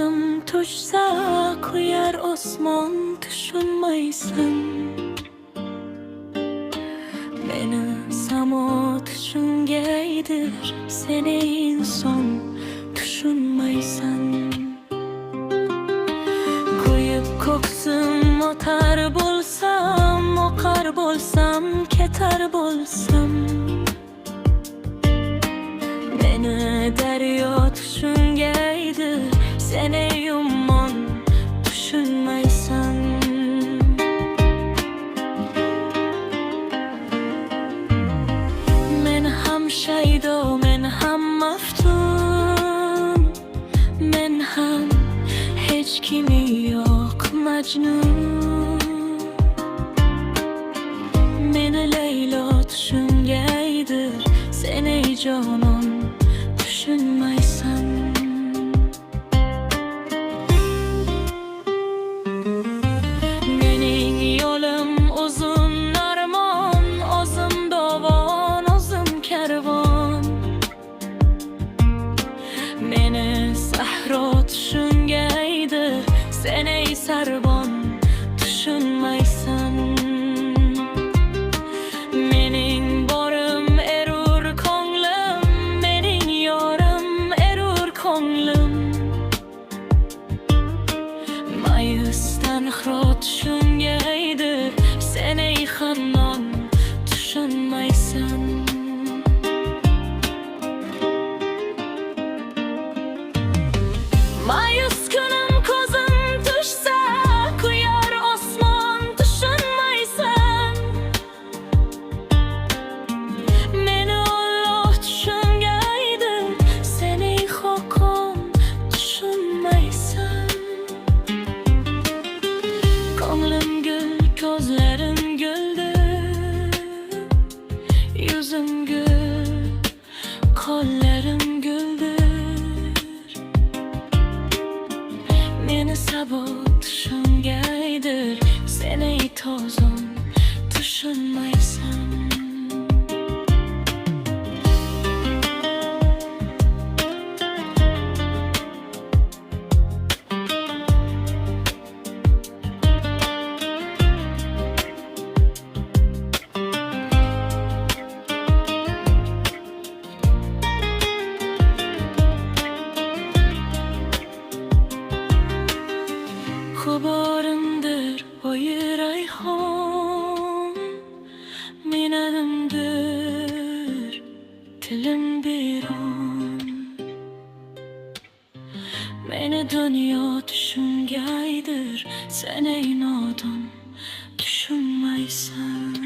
lazım tuzak uyar Osman düşünmeysin Beni samo düşüngeydir seni insan düşünmeysen Koyup koksun o tar bulsam o kar bulsam ketar bulsam. Beni derya düşün sen ey sarbon tushunmaysan mening borim erur ko'nglim mening yorim erur ko'nglim mayusdan xiro Meni sabo tushungaydir Seni Ku barındır bayır ayhom Minendir dilim bir on Mene dünya düşüngeydir Sen ey nadan düşünmeysen.